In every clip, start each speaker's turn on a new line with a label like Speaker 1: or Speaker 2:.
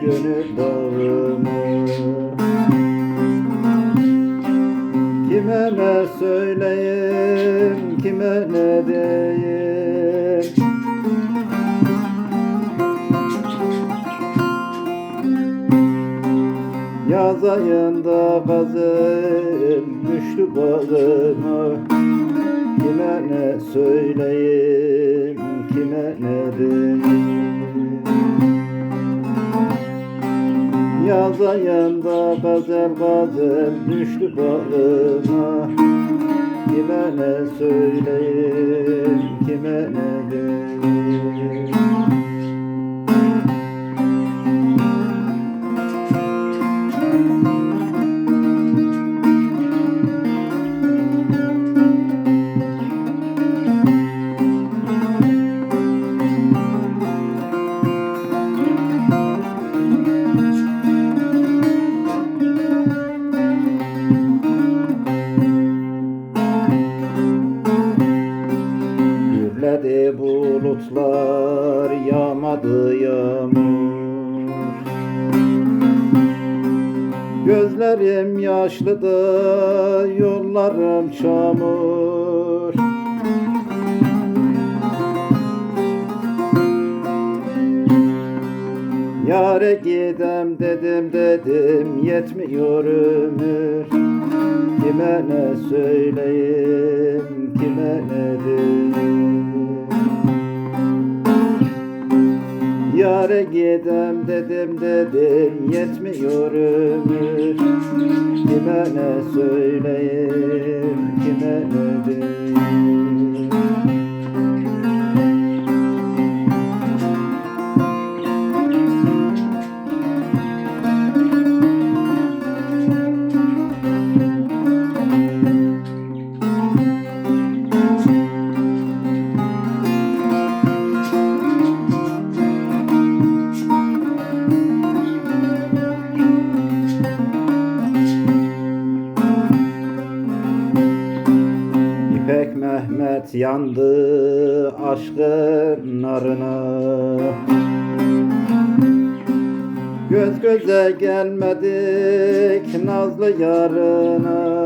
Speaker 1: gönül dağımı. Kime ne söyleyeyim, kime ne diyeyim? Yaz ayında gazel düştü bağıma Kime ne söyleyeyim, kime ne diyeyim Yaz ayında gazel gazel düştü bağıma Kime ne söyleyeyim, kime ne diyeyim yağmadı yağmur Gözlerim yaşlı da yollarım çamur. Yare gidem dedim dedim yetmiyor ömür. Kime ne söyleyeyim kime ne diyeyim Yare gidem dedim dedim yetmiyor ömür. Kime ne söyleyeyim kime ne diyeyim İpek Mehmet yandı aşkın narına. Göz göze gelmedik nazlı yarına.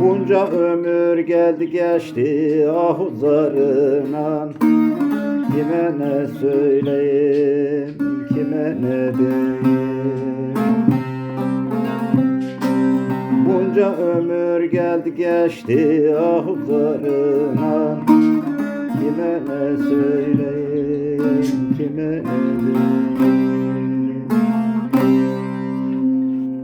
Speaker 1: Bunca ömür geldi geçti ah zarına Kime ne söyleyeyim, kime ne diyeyim Bunca ömür geldi geçti ah zarına Kime ne söyleyeyim, kime ne diyeyim